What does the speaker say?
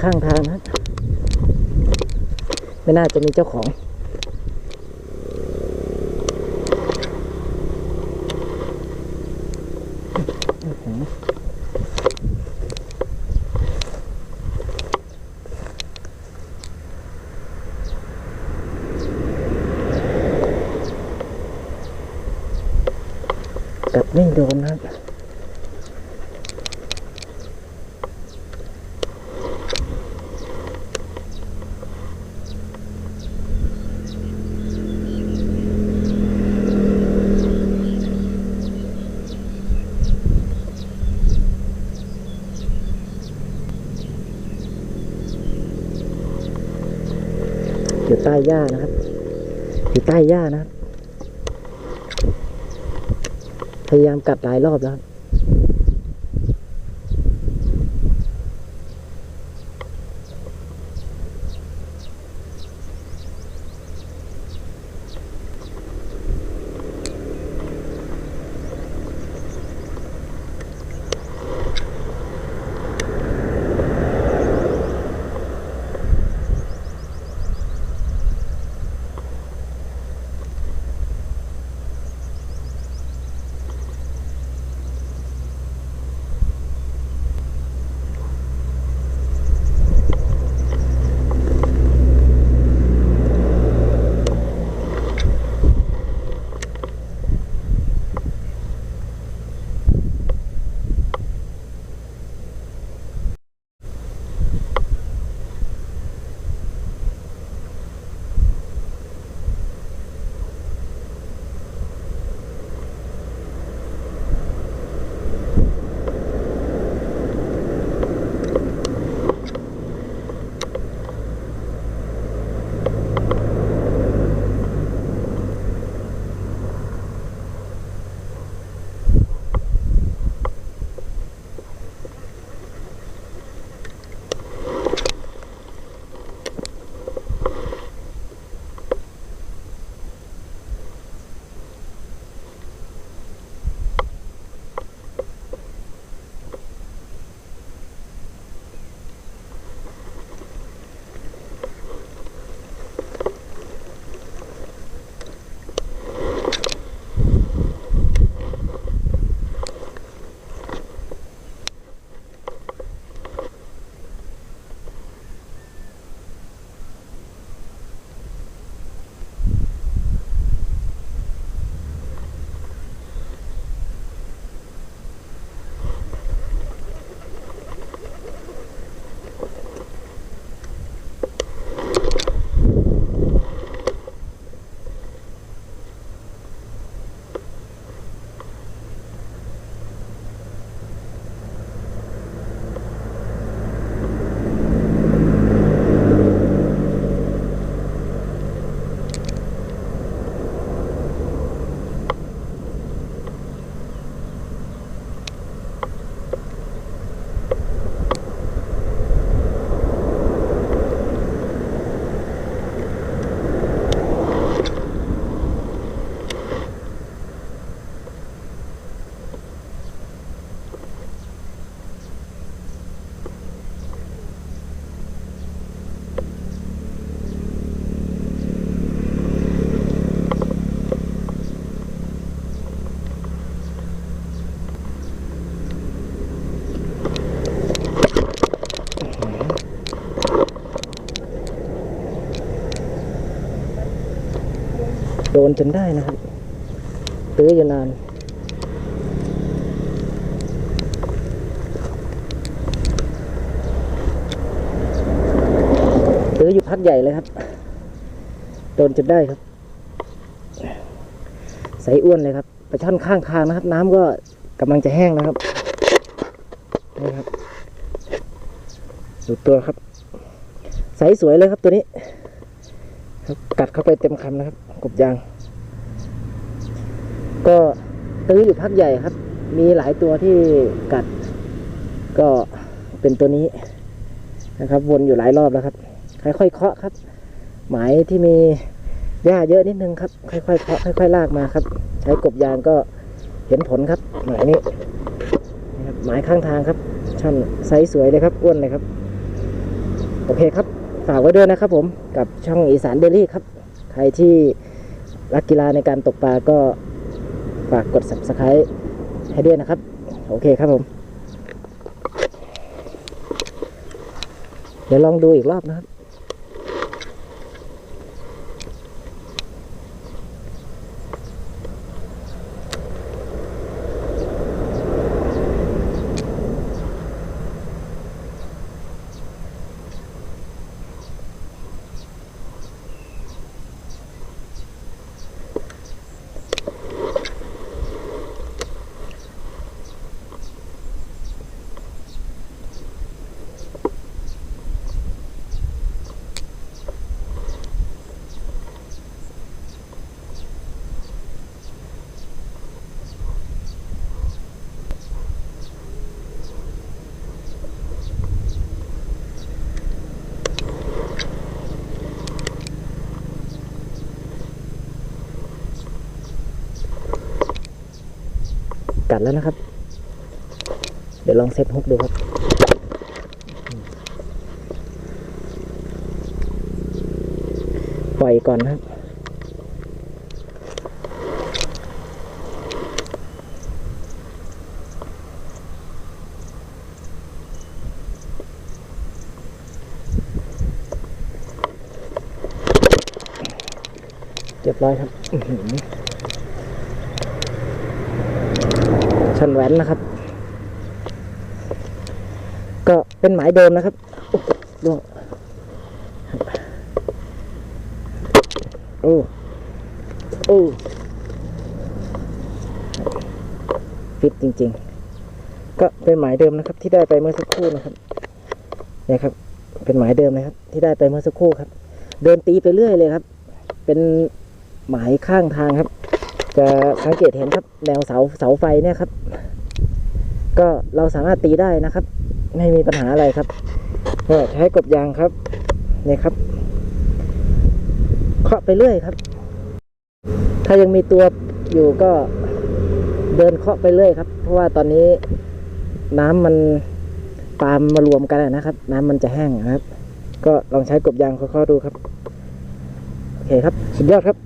ข้างทางนะไม่น่าจะมีเจ้าของกัดไม่โดนนะ ใต้หญ้านะครับ อยู่ใต้หญ้านะครับ พยายามกัดหลายรอบแล้วครับ โดนจนได้นะครับตื้ออยู่นานตื้ออยู่พักใหญ่เลยครับ โดนจนได้ครับ ใสอ้วนเลยครับปลาช่อนข้างทางนะครับ น้ำก็กำลังจะแห้งนะครับนี่ครับดูตัวครับ ใสสวยเลยครับตัวนี้ กัดเข้าไปเต็มคำนะครับ กบยาง ก็ตื้ออยู่พักใหญ่ครับ มีหลายตัวที่กัด ก็เป็นตัวนี้นะครับ วนอยู่หลายรอบแล้วครับ ค่อยๆเคาะครับ หมายที่มีหญ้าเยอะนิดนึงครับ ค่อยๆเคาะค่อย ๆ ลากมาครับ ใช้กบยางก็เห็นผลครับ หมายนี้นะครับหมายข้างทางครับช่อนไซส์สวยเลยครับอ้วนเลยครับ โอเคครับ ฝากไว้ด้วยนะครับผมกับช่องอีสานเดลี่ครับ ครที่รักกีฬาในการตกปลาก็ฝากกด subscribe ให้ด้วยนะครับ โอเคครับผม เดี๋ยวลองดูอีกรอบนะครับ กัดแล้วนะครับ เดี๋ยวลองเซตฮุกดูครับ ปล่อยก่อนนะครับ เรียบร้อยครับอื้อหือ ชนแหวนนะครับ ก็เป็นหมายเดิมนะครับโอ้ล่วงโอ้โอ้ฟิตจริง ๆ ก็เป็นหมายเดิมนะครับ ที่ได้ไปเมื่อสักครู่นะครับเนี่ยครับ เป็นหมายเดิมนะครับ ที่ได้ไปเมื่อสักครู่ครับ เดินตีไปเรื่อยเลยครับ เป็นหมายข้างทางครับ จะสังเกตเห็นครับแนวเสาเสาไฟเนี่ยครับ ก็เราสามารถตีได้นะครับ ไม่มีปัญหาอะไรครับก็ใช้กบยางครับเนี่ยครับเคาะไปเรื่อยครับ ถ้ายังมีตัวอยู่ก็เดินเคาะไปเรื่อยครับ เพราะว่าตอนนี้น้ำมันปาล์มมารวมกันนะครับ น้ำมันจะแห้งนะครับ ก็ลองใช้กบยางเคาะๆดูครับโอเคครับ สุดยอดครับ